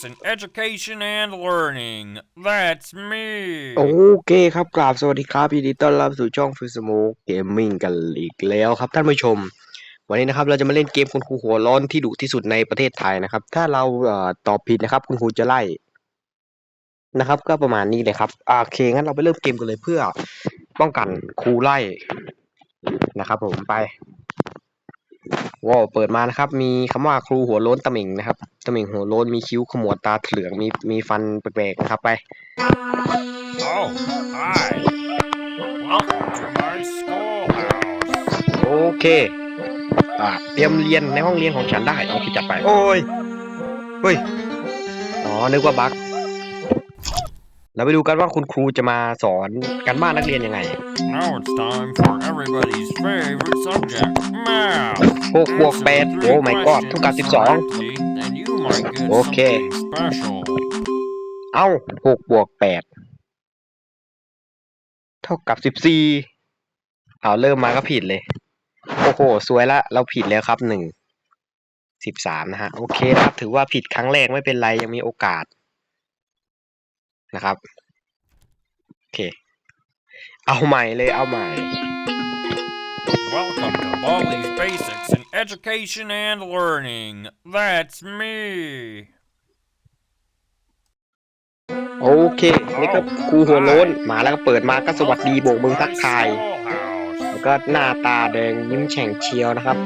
basics in education and learning. That's me. โอเคครับกราบสวัสดีครับยินดีต้อนรับสู่ช่องฟิสโมเกมมิ่งกันอีกแล้วครับท่านผู้ชม วันนี้นะครับเราจะมาเล่นเกมคุณครูหัวร้อนที่ดุที่สุดในประเทศไทยนะครับ ถ้าเราเอ่อตอบผิดนะครับ คุณครูจะไล่นะครับ ก็ประมาณนี้เลยครับอ่าโอเคงั้นเราไปเริ่มเกมกันเลยเพื่อป้องกันครูไล่นะครับ ผมไป ว้าวเปิดมานะครับ มีคำว่าครูหัวโล้นตะหมิงนะครับตะหมิงหัวโล้นมีคิ้วขมวดตาเหลืองมีมีฟันแปลกๆนะครับไป Oh, hi. Welcome to my schoolhouse. โอเคอ่าเตรียมเรียนในห้องเรียนของฉันได้โอเคจัดไป โอ้ยเฮ้ยอ๋อนึกว่าบั๊ก เราไปดูกันว่าคุณครูจะมาสอนการบ้านนักเรียนยังไง Now it's time for everybody's favorite subject, math. หกบวกแปด Answer โอ้ three ไม่กอดเท่ากับสิบ questions สอง correctly, Then you might get Okay. something special. เอ้าหกบวกแปดเท่ากับสิบสี่เอาเริ่มมาก็ผิดเลย โอ้โห สวยละ เราผิดแล้วครับหนึ่งสิบสามนะฮะ โอเคนะครับ ถือว่าผิดครั้งแรกไม่เป็นไรยังมีโอกาส นะครับ โอเค เอาใหม่เลยเอาใหม่ Welcome to Baldi's Basics in Education and Learning. That's me. โอเค นี่ก็ครูหัวโล้นมาแล้วก็เปิดมาก็สวัสดีโบกมือทักทาย Schoolhouse. แล้วก็หน้าตาแดงยิ้มแฉ่งเชียวนะครับ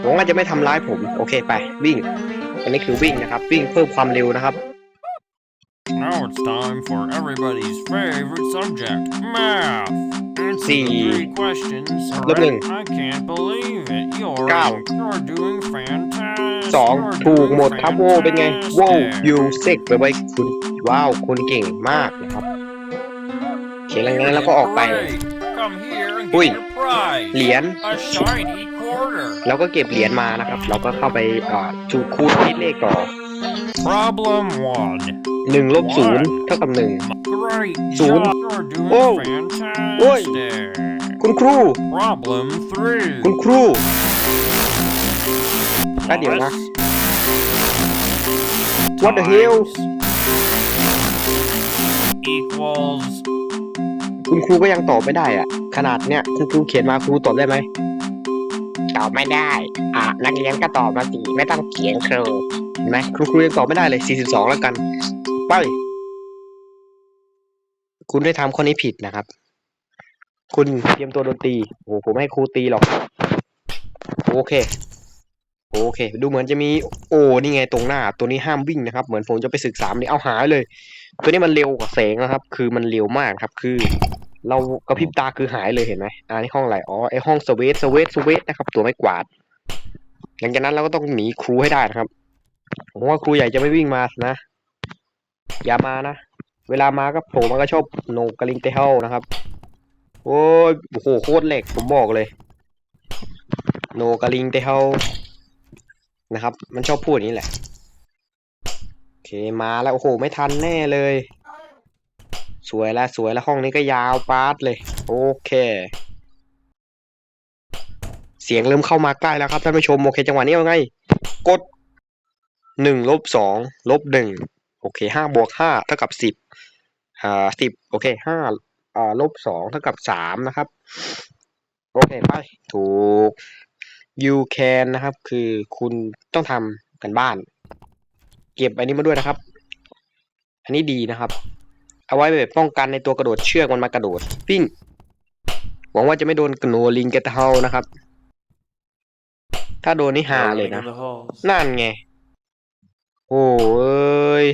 หวังว่าจะไม่ทำร้ายผม โอเคไปวิ่ง อันนี้คือวิ่งนะครับ วิ่งเพิ่มความเร็วนะครับ Now it's time for everybody's favorite subject, math. Answer See. the three questions. Lớp correct. หนึ่ง I can't believe it. You're เก้า you're doing fantastic. สอง You're ถูก doing หมดครับโว้เป็นไง โว้ fantastic. ยูเซกไปไว้คุณว้าว คุณเก่งมากนะครับโอเคแล้วงั้นแล้วก็ออกไป Great. Come here and อุ้ย get your prize. เหรียญ A shiny quarter. เราก็เก็บเหรียญมานะครับ เราก็เข้าไปอ่าจูคูณคิดเลขต่อ Problem one. หนึ่งลบศูนย์เท่ากับหนึ่ง Great ศูนย์ job. You're doing Whoa. fantastic. คุณครู Problem three. คุณครูแป๊บเดี๋ยวนะ What the hell? equals คุณครูก็ยังตอบไม่ได้อะขนาดเนี้ยคุณครูเขียนมาครูตอบได้ไหมตอบไม่ได้ อะนักเรียนก็ตอบมาสิไม่ต้องเขียนครูเห็นไหมครูครูยังตอบไม่ได้เลย 42 แล้วกัน ไป คุณได้ทำข้อนี้ผิดนะครับ คุณเตรียมตัวโดนตี โอ้โหผมไม่ให้ครูตีหรอก โอเค โอเค ดูเหมือนจะมี โอ้นี่ไงตรงหน้า ตัวนี้ห้ามวิ่งนะครับ เหมือนผมจะไปศึกษานี่เอาหายเลย ตัวนี้มันเร็วกว่าแสงนะครับ คือมันเร็วมากครับ คือ เรากระพริบตาคือหายเลยเห็นไหมอ่านี่ห้องอะไร อ๋อ ไอห้องสเวตสเวตสเวตนะครับ ตัวไม่กวาด หลังจากนั้นเราก็ต้องหนีครูให้ได้นะครับผมว่าครูใหญ่จะไม่วิ่งมานะ อย่ามานะ เวลามาก็โผล่มาก็ชอบโนกลิงเตเฮลนะครับ โอ้ยโอ้โหโคตรเหล็กผมบอกเลยโนกลิงเตเฮลนะครับ มันชอบพูดอย่างนี้แหละโอเคมาแล้วโอ้โหไม่ทันแน่เลย สวยแล้วสวยแล้วห้องนี้ก็ยาวปาร์ตเลย โอเค เสียงเริ่มเข้ามาใกล้แล้วครับท่านผู้ชมโอเคจังหวะนี้เอาไง กดหนึ่งลบสองลบหนึ่ง โอเคห้าบวกห้าเท่ากับสิบอ่าสิบโอเคห้าอ่าลบสองเท่ากับสามนะครับ โอเคไปถูก you can นะครับ คือคุณต้องทำกันบ้าน เก็บอันนี้มาด้วยนะครับ อันนี้ดีนะครับ เอาไว้แบบป้องกันในตัวกระโดดเชือกมันมากระโดดปิ้งหวังว่าจะไม่โดนกระโนลิงเกตเฮานะครับ ถ้าโดนนี่หาเลยนะ นั่นไง โอ้เอ้ย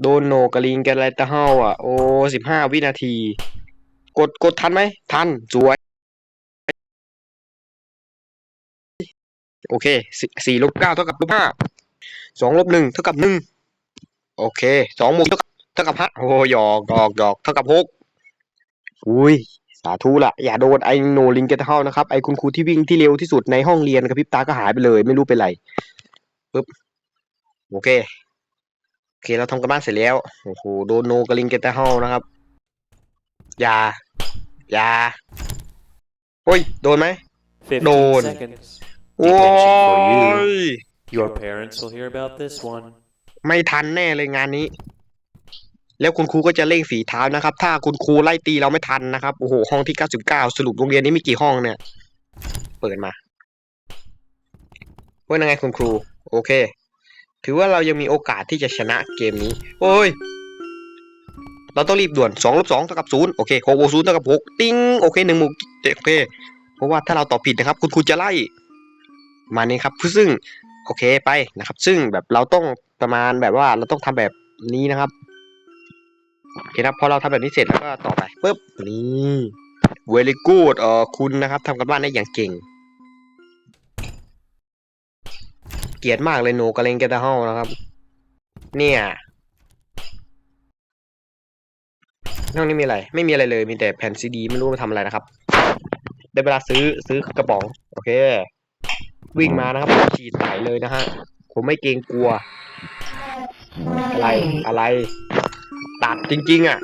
โดนโหนกระลิงกันไรตะเฮาอะ โอ้สิบห้าวินาที กดกดทันไหม ทัน สวย โอเคสี่สี่ลบเก้าเท่ากับลบห้าสองลบหนึ่งเท่ากับหนึ่งโอเคสองบวกเท่ากับเท่ากับห้าโอ้หยอกหยอกหยอกเท่ากับหกอุ้ยสาธุละอย่าโดนไอ้โนลิงเกตเฮานะครับไอ้คุณครูที่วิ่งที่เร็วที่สุดในห้องเรียนกระพริบตาก็หายไปเลย ไม่รู้เป็นไรปึ๊บ โอเค โอเคเราทำกันบ้านเสร็จแล้ว โอ้โห โดนโนกระลิงเกตเฮานะครับอย่าอย่าโอ้ย โดนไหม15 Đồn. seconds. โอ้ Detention for you. ย Your parents will hear about this one. ไม่ทันแน่เลยงานนี้ แล้วคุณครูก็จะเร่งฝีเท้านะครับ ถ้าคุณครูไล่ตีเราไม่ทันนะครับ โอ้โห ห้องที่ 99 สรุปโรงเรียนนี้มีกี่ห้องเนี่ย เปิดมาว่ายังไงคุณครู โอเค ถือว่าเรายังมีโอกาสที่จะชนะเกมนี้ โอ้ย เราต้องรีบด่วน2ลบ2เท่ากับ0โอเค6บวก0เท่ากับ6ติ้งโอเค1หมู่โอเค เพราะว่าถ้าเราตอบผิดนะครับ คุณครูจะไล่มานี้ครับซึ่งโอเคไปนะครับ ซึ่งแบบเราต้องประมาณแบบว่าเราต้องทำแบบนี้นะครับโอเคครับพอเราทำแบบนี้เสร็จแล้วก็ต่อไปปุ๊บนี่ very good เอ่อคุณนะครับทำกันบ้านได้อย่างเก่ง เกลียดมากเลยหนูกระเลงแกตาเฮานะครับ เนี่ยห้องนี้มีอะไร ไม่มีอะไรเลย มีแต่แผ่นซีดีไม่รู้มาทำอะไรนะครับ ได้เวลาซื้อซื้อกระป๋อง โอเค วิ่งมานะครับฉีดใส่เลยนะฮะ ผมไม่เกรงกลัว อะไร อะไร ตัดจริง ๆ อะ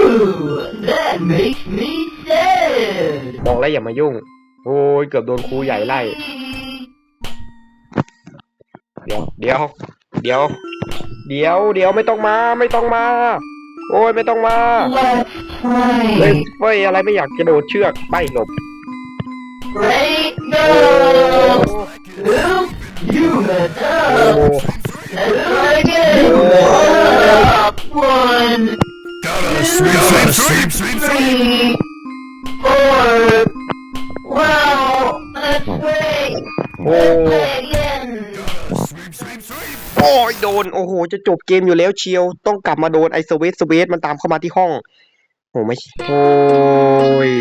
Ooh, that makes me sad. บอกแล้วอย่ามายุ่ง โอ้ย เกือบโดนครูใหญ่ไล่ เดี๋ยว เดี๋ยว เดี๋ยว เดี๋ยวไม่ต้องมา ไม่ต้องมา โอ้ยไม่ต้องมาเฮ้ยเฮ้ยอะไรไม่อยากกระโดดเชือกไปหลบ Break โอ้ go. Oop, you messed โอ้ up. Try again. Up. One, three, four. Wow, let's play. โอ้ Let's play. โอ้ยโดน โอ้โห จะจบเกมอยู่แล้วเชียว ต้องกลับมาโดนไอสเวสสเวสมันตามเข้ามาที่ห้อง โอ้ไม่ โอ้ย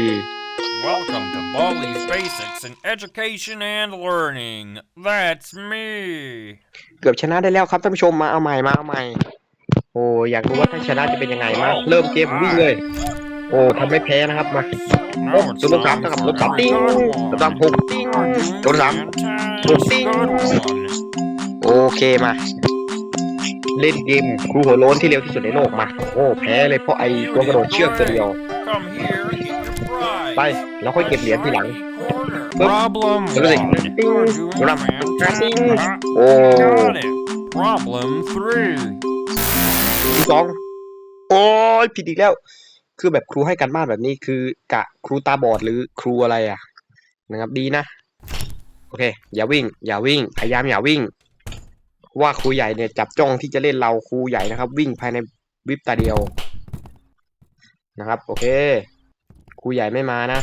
Welcome to Balli's Basics in Education and Learning. That's me. เกือบชนะได้แล้วครับท่านผู้ชมมาเอาใหม่มาเอาใหม่ โอ้อยากรู้ว่าถ้าชนะจะเป็นยังไงมาเริ่มเกมวิ่งเลย โอ้ทำไม่แพ้นะครับมา Now it's ศูนย์ลบสาม time เท่ากับ for ลบสาม a ติ้ง good ล one. บสามหกติ้ง You're ลบสาม doing Ting. fantastic. Good one. โอเคมา เล่นเกมครูหัวโล้นที่เร็วที่สุดในโลกมา โอ้แพ้เลยเพราะไอตัวกระโดดเชือกตัวเดียว Come here and get your prize. ไป แล้วค่อยเก็บเหรียญทีหลัง Corner. Problem แล้วก็สิ one. ติ้ง You're รับ doing ติ้ง fantastic. โอ้ Got it. Problem three. ที่สองโอ้ยผิดอีกแล้ว คือแบบครูให้การบ้านแบบนี้คือกะครูตาบอดหรือครูอะไรอะ นะครับดีนะ โอเค อย่าวิ่ง อย่าวิ่ง พยายามอย่าวิ่ง ว่าครูใหญ่เนี่ยจับจ้องที่จะเล่นเราครูใหญ่นะครับ วิ่งภายในวิบตาเดียวนะครับ โอเคครูใหญ่ไม่มานะ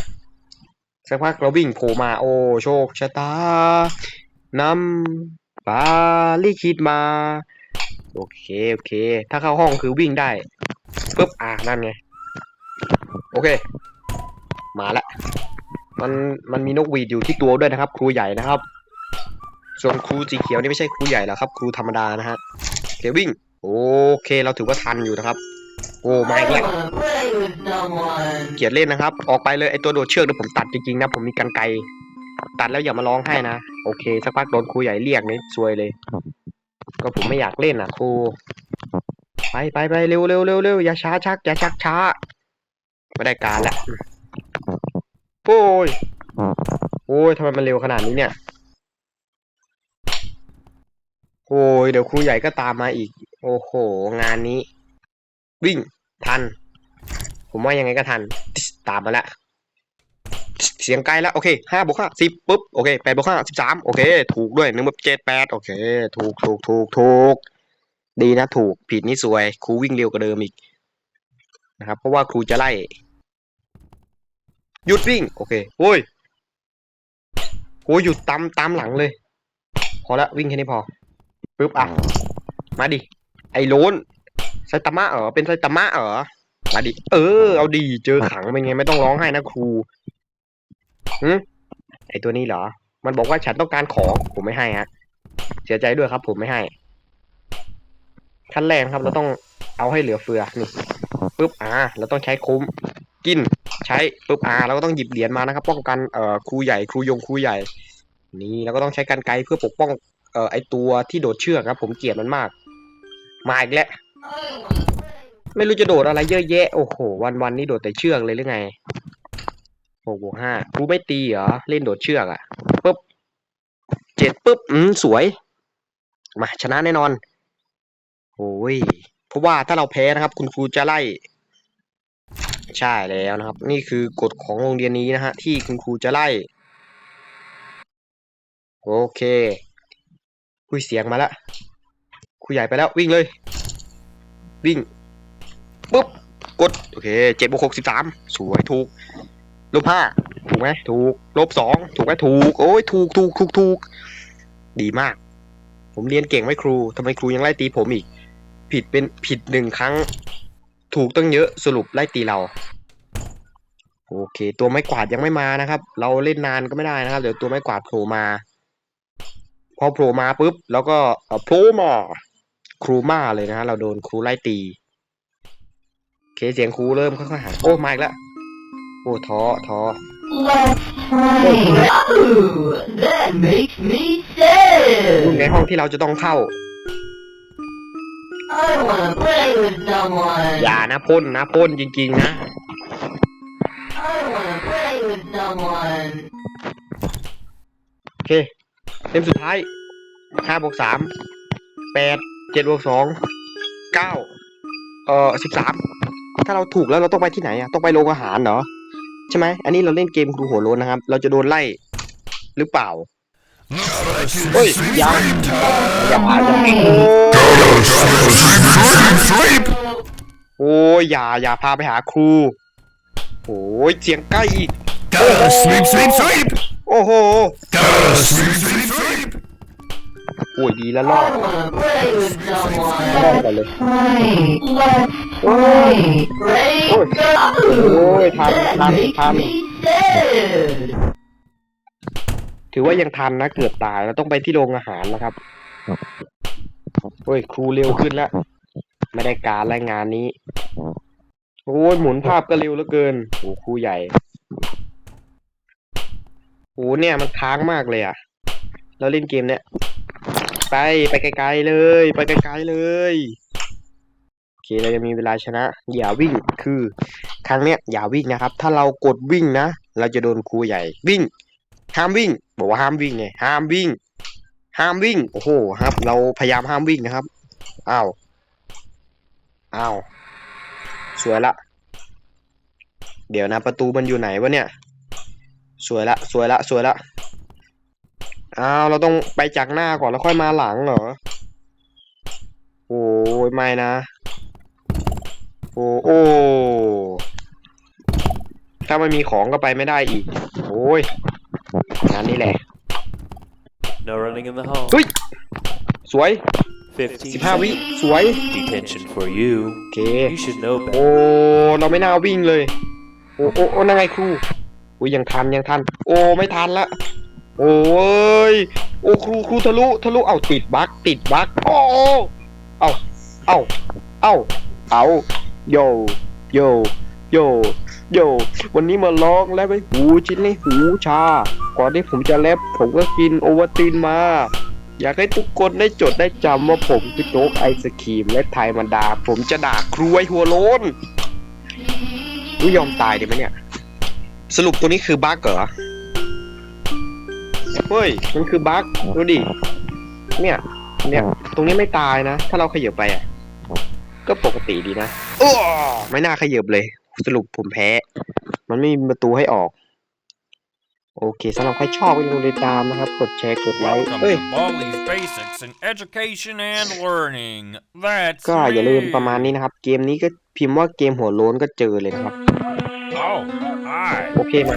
สักพักเราวิ่งโผล่มาโอ้โชคชะตานำปาลิขิตมา โอเคโอเค ถ้าเข้าห้องคือวิ่งได้ปุ๊บอ่านั่นไงโอเค มาละมันมันมีนกหวีดอยู่ที่ตัวด้วยนะครับ ครูใหญ่นะครับ ส่วนครูสีเขียวนี่ไม่ใช่ครูใหญ่แล้วครับครูธรรมดานะฮะเควิ่ง โอเคเราถือว่าทันอยู่นะครับ โอ้ไม่ I แล้ว wanna play with someone. เกลียดเล่นนะครับ ออกไปเลยไอตัวโดดเชือกเดี๋ยวผมตัดจริงๆนะผมมีกันไกตัดแล้วอย่ามาร้องให้นะโอเคสักพักโดนครูใหญ่เรียกนี่ซวยเลย ก็ผมไม่อยากเล่นอะครูไปไปไปเร็วเร็วเร็วเร็วอย่าช้าชักอย่าชักช้าไม่ได้การละโอ้ยโอ้ยทำไมมันเร็วขนาดนี้เนี่ย โอ้ยเดี๋ยวครูใหญ่ก็ตามมาอีก โอ้โห งานนี้ วิ่งทัน ผมว่ายังไงก็ทัน ตามมาล้วเสียงไกลแล้ว โอเคห้าบวกห้าสิบปุ๊บ โอเคแปดบวกห้าสิบสามโอเค ถูกด้วยหนึ่งบวกเจ็ดแปดโอเค ถูกถูกถูกถูกดีนะถูกผิดนี่สวย ครูวิ่งเร็วกว่าเดิมอีกนะครับ เพราะว่าครูจะไล่ หยุดวิ่ง โอเคโอ้ยโอ้ยหยุดตามตามหลังเลย พอละวิ่งแค่นี้พอ ปุ๊บอะ มาดิ ไอ้โลนไซตามะเหรอ เป็นไซตามะเหรอ มาดิ เออ เอาดี เจอขังเป็นไงไม่ต้องร้องไห้นะครูหืไอตัวนี้เหรอ มันบอกว่าฉันต้องการของ ผมไม่ให้ฮะ เสียใจด้วยครับ ผมไม่ให้ ขั้นแรกครับ เราต้องเอาให้เหลือเฟือ นี่ปุ๊บ อ่า เราต้องใช้คุ้ม กิน ใช้ปุ๊บ อ่า เราก็ต้องหยิบเหรียญมานะครับ ป้องกัน เอ่อ ครูใหญ่ ครูยง ครูใหญ่ นี่เราก็ต้องใช้กันไกรเพื่อปกป้อง เอ่อไอตัวที่โดดเชือกครับ ผมเกลียดมันมาก มาอีกแล้วไม่รู้จะโดดอะไรเยอะแยะ โอ้โห วันวันนี่โดดแต่เชือกเลยหรือไงหกบวกห้าครูไม่ตีเหรอ เล่นโดดเชือกอะปุ๊บเจ็ดปุ๊บ อืม สวย มาชนะแน่นอนโอ้ย เพราะว่าถ้าเราแพ้นะครับ คุณครูจะไล่ ใช่แล้วนะครับ นี่คือกฎของโรงเรียนนี้นะฮะที่คุณครูจะไล่ โอเค คุยเสียงมาแล้วคุยใหญ่ไปแล้ววิ่งเลย วิ่งปุ๊บกดโอเคเจ็ดบวกหกสิบสามสวยถูกลบห้าถูกไหมถูกลบสองถูกไหมถูกโอ้ยถูกถูกถูกถูกดีมาก ผมเรียนเก่งไหมครูทำไมครูยังไล่ตีผมอีก ผิดเป็นผิดหนึ่งครั้ง ถูกตั้งเยอะสรุปไล่ตีเรา โอเค ตัวไม้กวาดยังไม่มานะครับ เราเล่นนานก็ไม่ได้นะครับ เดี๋ยวตัวไม้กวาดโผล่มา พอโผล่มาปุ๊บ แล้วก็เอ่อโผล่มาครูมาเลยนะฮะเราโดนครูไล่ตีโอเคเสียงครูเริ่มค่อยๆหายโอ้มาอีกแล้วโอ้ท้อท้อ Let's play. Ooh, that makes me อยู่ใน sad. ห้องที่เราจะต้องเข้า I wanna play with someone. อย่านะพ่นนะพ่นจริงๆนะ I wanna play with someone. โอเคเล่มสุดท้ายห้าบวกสามแปดเจ็ดบวกสองเก้าเอ่อสิบสามถ้าเราถูกแล้วเราต้องไปที่ไหนอะต้องไปโรงอาหารเหรอใช่ไหมอันนี้เราเล่นเกมครูหัวโล้นนะครับ เราจะโดนไล่หรือเปล่าเฮ้ยยังอย่าอย่าโอ้ยอย่าอย่าพาไปหาครูโอ้ยเสียงใกล้อีก Gotta sleep, sleep, sleep. โอ้โห ดีแล้วรอ I ด wanna play with รอดก่อนเลย Play. Let's play. Break Ôi. up. Ôi, tham, That tham, makes tham. me sad. ถือว่ายังทันนะเกือบตายเราต้องไปที่โรงอาหารนะครับโอ้ยครูเร็วขึ้นแล้วไม่ได้การรายงานนี้โอ้ยหมุนภาพก็เร็วเหลือเกินโอ้ครูใหญ่โอ้เนี่ยมันค้างมากเลยอะ เราเล่นเกมเนี้ย ไปไปไกลๆเลย ไปไกลๆเลยโอเคเราจะมีเวลาชนะ อย่าวิ่งคือ ครั้งเนี้ยอย่าวิ่งนะครับ ถ้าเรากดวิ่งนะเราจะโดนครูใหญ่วิ่ง ห้ามวิ่ง บอกว่าห้ามวิ่งไงห้ามวิ่ง ห้ามวิ่งโอ้โหครับ เราพยายามห้ามวิ่งนะครับอ้าวอ้าวสวยละ เดี๋ยวนะประตูมันอยู่ไหนวะเนี่ย สวยละ สวยละ สวยละ อ้าวเราต้องไปจากหน้าก่อนแล้วค่อยมาหลังเหรอ โอ้ยไม่นะ โอ้โอ้ถ้าไม่มีของก็ไปไม่ได้อีก โอ้ยงานนี้แหละ No running in the hall. เฮ้ยสวย 15สิบห้าวิ สวย detention for you. โอเค You should know โอ้ better. เราไม่น่าวิ่งเลย โอ้โอ้โอ้นั่งไงครูอุ้ยยังทันยังทัน โอ้ไม่ทันละ โอ้ย โอ้ครูครูทะลุทะลุเอาติดบั๊กติดบั๊กโอ้โอ้เอาเอาเอาเอาโยโยโยโยวันนี้มาร้องแล้วไปหูชิ้นนี้หูชา ก่อนที่ผมจะแรปผมก็กินโอวัตินมา อยากให้ทุกคนได้จดได้จำว่าผมคือโจ๊กไอศครีมและไทยมันดา ผมจะด่าครูไอหัวโลนกูยอมตายดีไหมเนี่ย สรุปตัวนี้คือบั๊กเหรอ เฮ้ย มันคือบั๊กดูดิ เนี่ย เนี่ย ตรงนี้ไม่ตายนะ ถ้าเราขยับไปอะ ก็ปกติดีนะอ้อไม่น่าขยับเลย สรุปผมแพ้ มันไม่มีประตูให้ออก โอเคสำหรับใครชอบก็อย่าลืมติดตามนะครับ กดแชร์ กดไลค์ Welcome เอ้ย to Balli's Basics in Education and Learning. That's ก็อย่าลืม me. ประมาณนี้นะครับ เกมนี้ก็พิมพ์ว่าเกมหัวโล้นก็เจอเลยนะครับ Oh, hi. โอเคมา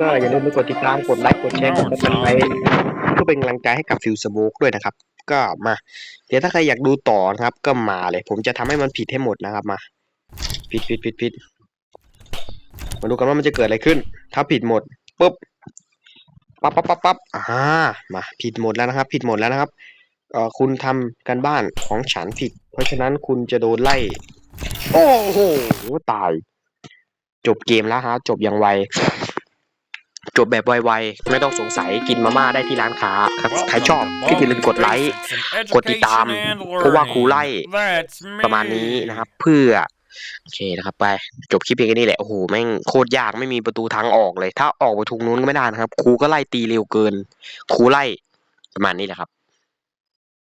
ก็อย่าลืมไปกดติดตามกดไลค์กดแชร์กดติดตามไว้เพื่อเป็นกำลังใจให้กับฟิวสโมกด้วยนะครับ ก็มา เดี๋ยวถ้าใครอยากดูต่อนะครับ ก็มาเลย ผมจะทำให้มันผิดให้หมดนะครับมาผิดผิดผิดผิดมาดูกันว่ามันจะเกิดอะไรขึ้น ถ้าผิดหมดปุ๊บปั๊บปั๊บปั๊บปั๊บอ่ามาผิดหมดแล้วนะครับ ผิดหมดแล้วนะครับเอ่อคุณทำการบ้านของฉันผิด เพราะฉะนั้นคุณจะโดนไล่ โอ้โหตาย จบเกมแล้วฮะ จบอย่างไว จบแบบไวๆ ไม่ต้องสงสัยกินมาม่าได้ที่ร้านค้าครับใครชอบ Welcome to ก็อย่าลืม Balli's กดไลค์ Basics in กดติดตาม Education and เพราะว่าครูไล่ Learning. That's me. ประมาณนี้นะครับ เพื่อโอเคนะครับไปจบคลิปเพียงแค่นี้แหละโอ้โหแม่งโคตรยากไม่มีประตูทางออกเลย ถ้าออกไปทุกนู้นก็ไม่ได้นะครับครูก็ไล่ตีเร็วเกินครูไล่ประมาณนี้แหละครับ